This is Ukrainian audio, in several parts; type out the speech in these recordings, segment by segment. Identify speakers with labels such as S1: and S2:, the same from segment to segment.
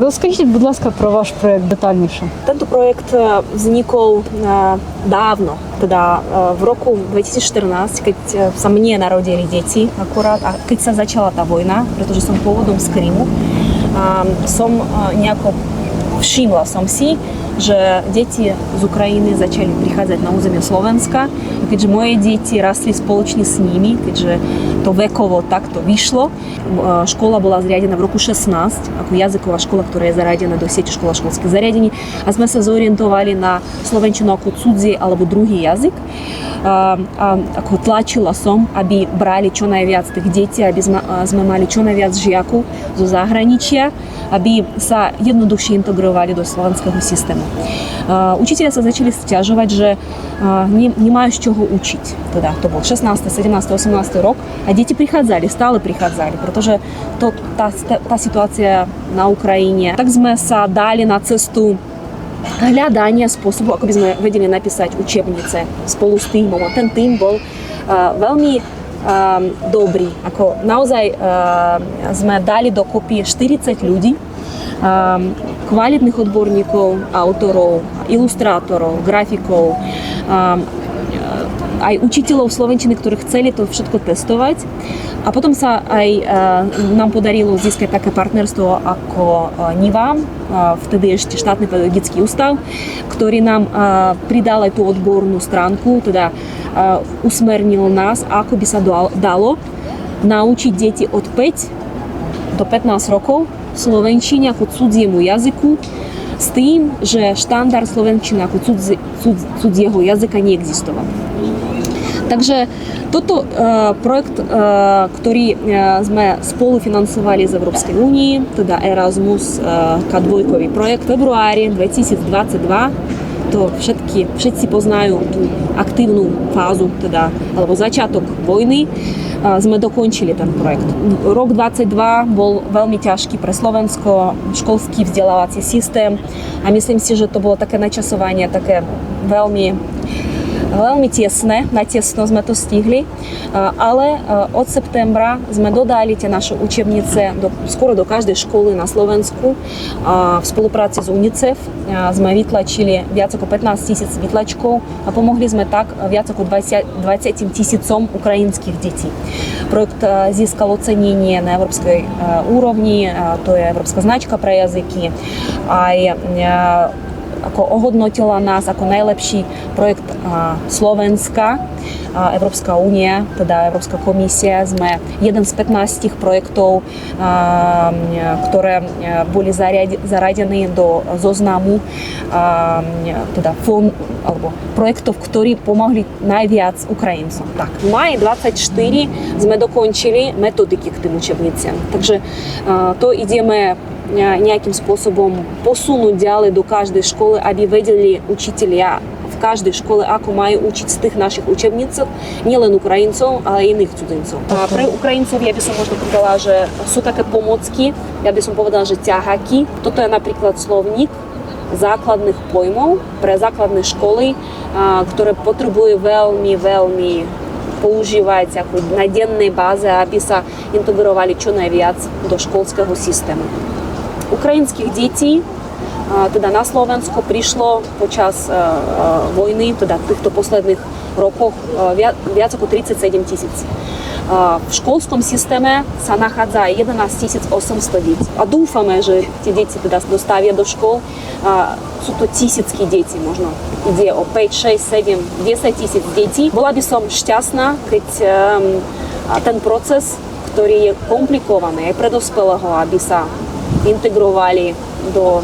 S1: Розкажіть, будь ласка, про ваш проект детальніше.
S2: Тento проект е, зников е, давно, тогда е, в року 2014, коли мені народили діти, акурат, а коли почала та війна, тому що сам поводом з Криму, сам ніяко вшимла сам всі, że dzieci z Ukrainy zaczęli przychodzić na uziemie Słowenska, kiedy moje dzieci rosli społecznie z nimi, kiedy to vekovo takto vyšlo. Škola bola zriadená v roku 16 ako jazyková škola, ktorá je zaradená do siete škola školských zariadení a sme sa zorientovali na slovenčinu ako cudzie alebo druhý jazyk. A, a ako tlačila som, aby brali čo najviac tých detí, aby sme, sme mali čo najviac žiakov zo zahraničia, aby sa jednoduchšie integrovali do slovenského systému. učiteľia sa začali stiažovať, že nemajú z čoho učiť. Teda to bol 16, 17, 18 rok a а діти приходили, стали приходили. Про те, то та, та ситуація на Україні. Так з меса на цесту. Глядання способу, як ми виділи написати учебниці спolu s týmom. A ten tým bol uh, veľmi uh, dobrý. Ako naozaj uh, sme dali 40 людей, uh, kvalitných odborníkov, autorov, ilustrátorov, grafikov, aj učiteľov slovenčiny, ktorí chceli to všetko testovať. A potom sa aj e, nám podarilo získať také partnerstvo ako e, NIVA, e, vtedy ešte štátny pedagogický ústav, ktorý nám e, pridal aj tú odbornú stránku, teda e, usmernil nás, ako by sa dalo naučiť deti od 5 do 15 rokov slovenčine ako cudziemu jazyku z tym, że sztandar slovenčinaku, cudz, cudz, cudziego języka nie egzystował. Także toto e, projekt, e, który e, sme spolufinansowali z Europejskiej Unii, teda Erasmus e, K2 projekt w februarze 2022, to všetky, wszyscy poznają tu aktywną fazę, teda, albo začiatok wojny sme dokončili ten projekt. Rok 22 bol veľmi ťažký pre Slovensko, školský vzdelávací systém a myslím si, že to bolo také načasovanie, také veľmi veľmi tesné, na tesno sme to stihli, ale od septembra sme dodali tie naše učebnice do, skoro do každej školy na Slovensku. V spolupráci s UNICEF sme vytlačili viac ako 15 tisíc vytlačkov a pomohli sme tak viac ako 20, 20 tisícom ukrajinských detí. Проект зískal оцінення на європейській уровні, то є європейська значка про язики, а ako ohodnotila nás ako najlepší projekt Slovenska. Európska únia, teda Európska komisia, sme jeden z 15 projektov, ktoré boli zaradené do zoznamu teda fond, alebo projektov, ktorí pomohli najviac Ukrajincom. Tak, v maji 24 sme dokončili metodiky k tým učebniciam. Takže to ideme Е, никаким способом посунуть діали до кожної школи, аби виділили учителя в кожній школі, яку має учити з тих наших учебницях, не лише українців, але й інших чудинців. Okay. При українців я би сам можна подала, що су таке помоцки, я би сам повідала, що тягаки. Тото є, наприклад, словник, закладних поймов при základné školy, ktoré potrebujú вельми вельми používať ako na dennej báze, aby інтегрували integrovali до najviac do украинских дітей туди на Словенську прийшло під час е, е, війни, туди тих, хто последних роках 37 е, тисяч. В школському системі це знаходиться 11 тисяч 800 дітей. А думаємо, що ті діти туди доставлять до школ, це то тисячки дітей, можна йде о 5, 6, 7, 10 тисяч дітей. Була б сам щасна, кить ем, ten процес, який є комплікований, предоспелого, аби integrovali do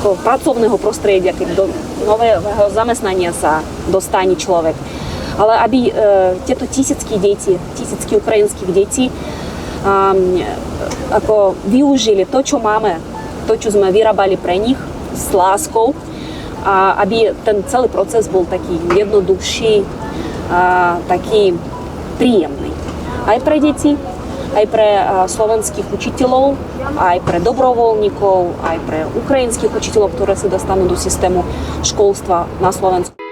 S2: ako pracovného prostredia, keď do nového zamestnania sa dostane človek. Ale aby e, tieto tisícky detí, tisícky ukrajinských detí um, ako využili to, čo máme, to, čo sme vyrábali pre nich s láskou, a aby ten celý процес був такий jednoduchší, а, такий приємний. А й про дітей. aj pre slovenských učiteľov, aj pre dobrovoľníkov, aj pre ukrajinských učiteľov, ktoré sa dostanú do systému školstva na Slovensku.